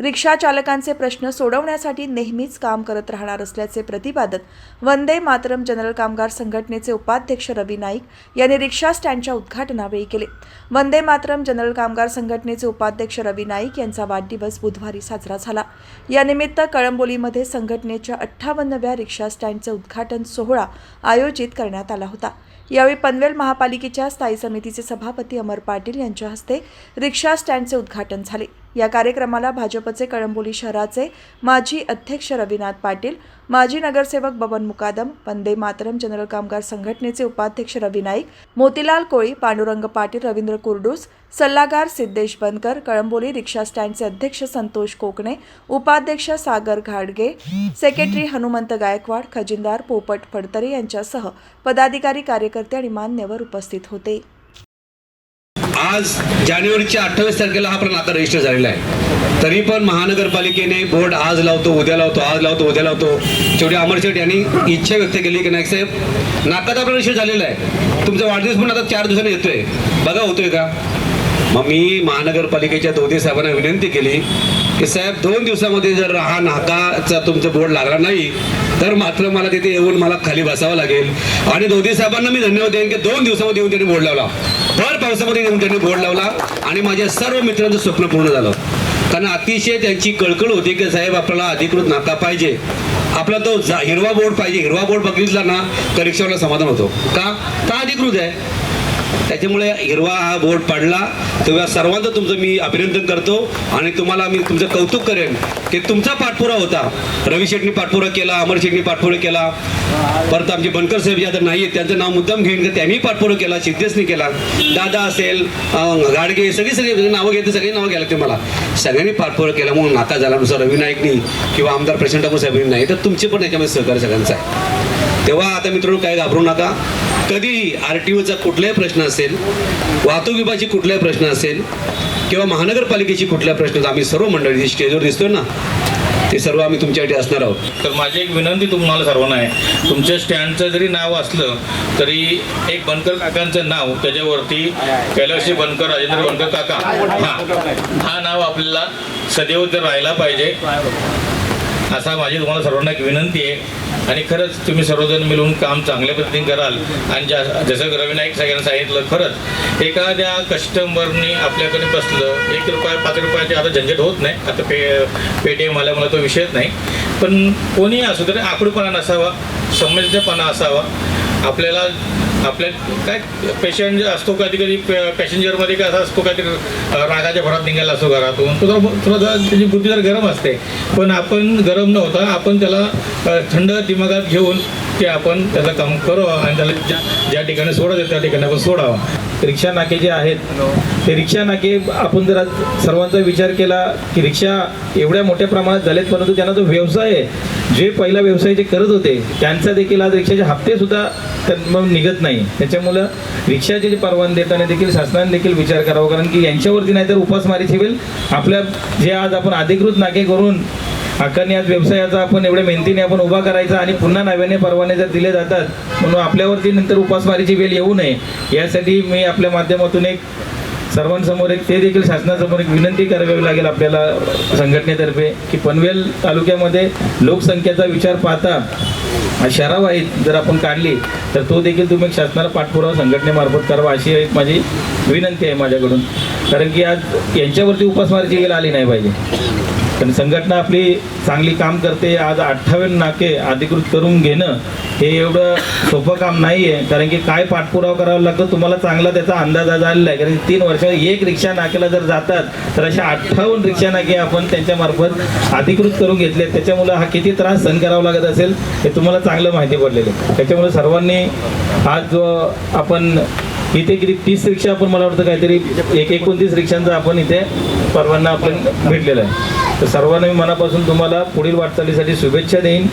रिक्षा चालकांचे प्रश्न सोडवण्यासाठी नेहमीच काम करत राहणार असल्याचे प्रतिपादन वंदे मातरम जनरल कामगार संघटनेचे उपाध्यक्ष रवी नाईक यांनी रिक्षा स्टँडच्या उद्घाटनावेळी केले. वंदे मातरम जनरल कामगार संघटनेचे उपाध्यक्ष रवी नाईक यांचा वाढदिवस बुधवारी साजरा झाला. यानिमित्त कळंबोलीमध्ये संघटनेच्या अठ्ठावन्नव्या रिक्षा स्टँडचे उद्घाटन सोहळा आयोजित करण्यात आला होता. यावेळी पनवेल महापालिकेच्या स्थायी समितीचे सभापती अमर पाटील यांच्या हस्ते रिक्षा स्टँडचे उद्घाटन झाले. या कार्यक्रमाला भाजपचे कळंबोली शहराचे माजी अध्यक्ष रविनाथ पाटील माजी नगरसेवक बबन मुकादम वंदे मातरम जनरल कामगार संघटनेचे उपाध्यक्ष रवी नाईक मोतीलाल कोळी पांडुरंग पाटील रवींद्र कुर्डूस सल्लागार सिद्धेश बनकर कळंबोली रिक्षा स्टँडचे अध्यक्ष संतोष कोकणे उपाध्यक्ष सागर घाडगे सेक्रेटरी हनुमंत गायकवाड खजिनदार पोपट फडतरे यांच्यासह पदाधिकारी कार्यकर्ते आणि मान्यवर उपस्थित होते. आज जानेवारीच्या अठ्ठावीस तारखेला हा पण आता रजिस्टर झालेला आहे. तरी पण महानगरपालिकेने बोर्ड आज लावतो उद्या लावतो आज लावतो उद्या लावतो. शेवटी अमर शेठ यांनी इच्छा व्यक्त केली की नाही साहेब? नाकात आपला रजिस्टर झालेला आहे. तुमचा वाढदिवस पण आता चार दिवसांनी येतोय. बघा होतोय का? मग मी महानगरपालिकेच्या दोन्ही साहेबांना विनंती केली की साहेब दोन दिवसामध्ये जर हा नाकाचा तुमचा बोर्ड लागला नाही तर मात्र मला तिथे येऊन मला खाली बसावं लागेल. आणि दोन्ही साहेबांना मी धन्यवाद देईन की दोन दिवसामध्ये येऊन त्यांनी बोर्ड लावला. भर पावसामध्ये येऊन त्यांनी बोर्ड लावला आणि माझ्या सर्व मित्रांचं स्वप्न पूर्ण झालं. कारण अतिशय त्यांची कळकळ होती की साहेब आपल्याला अधिकृत नाका पाहिजे. आपला तो जा- हिरवा बोर्ड पाहिजे. हिरवा बोर्ड बघितला ना तर रिक्षावाला समाधान होतो. का? का अधिकृत आहे? त्याच्यामुळे हिरवा हा बोर्ड पडला. तेव्हा सर्वांचं तुमचं मी अभिनंदन करतो आणि तुम्हाला मी तुमचं कौतुक करेन की तुमचा पाठपुरा होता. रवी शेटनी पाठपुरा केला अमर शेटनी पाठपुरा केला. परत आमचे बनकर साहेब जे आता नाही आहेत त्यांचं नाव मुद्दाम घेईन तर त्यांनी पाठपुरा केला सिद्धेशनी केला. दादा असेल गाडगे सगळी सगळी नावं घेते सगळी नावं घ्यायला तुम्हाला मला. सगळ्यांनी पाठपुरा केला म्हणून नाता झाला नुसार रवी नाईकनी किंवा आमदार प्रशांत ठाकूर साहेबांनी नाही तर तुमचे पण याच्यामध्ये सहकार्य सगळ्यांचं आहे. तेव्हा आता मित्रांनो काय घाबरू नका. कधीही आर टी ओचा कुठलाही प्रश्न असेल वाहतूक विभागाची कुठलाही प्रश्न असेल किंवा महानगरपालिकेची कुठल्या प्रश्न आम्ही सर्व मंडळी स्टेजवर दिसतोय ना. ते सर्व आम्ही तुमच्यासाठी असणार आहोत. तर माझी एक विनंती तुम्हाला सर्वांना आहे. तुमच्या स्टँडचं जरी नाव असलं तरी एक बनकर काकांचं नाव त्याच्यावरती कैलाशी बनकर राजेंद्र बनकर काका हा हा नाव आपल्याला सदैव तर राहायला पाहिजे. असा माझी तुम्हाला सर्वांना एक विनंती आहे. आणि खरंच तुम्ही सर्वजण मिळून काम चांगल्या पद्धतीने कराल. आणि ज्या जसं रविनायक नाईक सगळ्यांना सांगितलं खरंच एखाद्या कस्टमरनी आपल्याकडे बसलं एक रुपया पाच रुपयाचे आता झंझट होत नाही. आता पे पेटीएम आल्यामुळे तो विषयच नाही. पण कोणी असू तरी आकडूपणा नसावा संवेदनपणा असावा. आपल्याला आपल्या काय पेशंट असतो कधी कधी पॅसेंजरमध्ये काय असा असतो काहीतरी रागाच्या भरात निघायला असतो घरातून. तो थोडा जरा त्याची बुद्धी जरा गरम असते. पण आपण गरम न होता आपण त्याला थंड दिमागात घेऊन ते आपण त्याचं काम करावं आणि त्याला ज्या ज्या ठिकाणी सोडायचं त्या ठिकाणी आपण सोडावा. रिक्षा नाके जे आहेत ते रिक्षा नाके आपण जर सर्वांचा विचार केला की रिक्षा एवढ्या मोठ्या प्रमाणात झालेत परंतु त्यांना जो व्यवसाय आहे. जे पहिला व्यवसाय जे करत होते त्यांचा देखील आज रिक्षाचे हप्ते सुद्धा निघत नाही. त्याच्यामुळं रिक्षाचे जे परवान देताना देखील शासनाने देखील विचार करावा कारण की यांच्यावरती नाहीतर उपासमारीची वेळ आपल्या जे आज आपण अधिकृत नाके करून हक्काने आज व्यवसायाचा आपण एवढ्या मेहनतीने आपण उभा करायचा आणि पुन्हा नव्याने परवाने जर दिले जातात म्हणून आपल्यावरती नंतर उपासमारीची वेळ येऊ नये. यासाठी मी आपल्या माध्यमातून एक सर्वांसमोर एक ते देखील शासनासमोर एक विनंती करावी लागेल आपल्याला संघटनेतर्फे की पनवेल तालुक्यामध्ये लोकसंख्येचा विचार पाहता शहरावाहीत जर आपण काढली तर तो देखील तुम्ही एक शासनाला पाठपुरावा संघटनेमार्फत करावा अशी एक माझी विनंती आहे माझ्याकडून. कारण की आज यांच्यावरती उपासमारीची वेळ आली नाही पाहिजे. पण संघटना आपली चांगली काम करते आज अठ्ठावन्न नाके अधिकृत करून घेणं हे एवढं सोपं काम नाही आहे कारण की काय पाठपुरावा करावा लागतो तुम्हाला चांगला त्याचा अंदाज आज आलेला आहे. कारण तीन वर्ष एक रिक्षा नाक्याला जर जातात तर अशा अठ्ठावन्न रिक्षा नाके आपण त्यांच्यामार्फत अधिकृत करून घेतले त्याच्यामुळं हा किती त्रास सहन करावा लागत असेल हे तुम्हाला चांगलं माहिती पडलेलं आहे. त्याच्यामुळे सर्वांनी आज जो आपण इथे किती तीस रिक्षा आपण मला वाटतं काहीतरी एक एकोणतीस रिक्षांचा आपण इथे परवाना आपण भेटलेला आहे. तर सर्वांना मी मनापासून तुम्हाला पुढील वाटचालीसाठी शुभेच्छा देईन.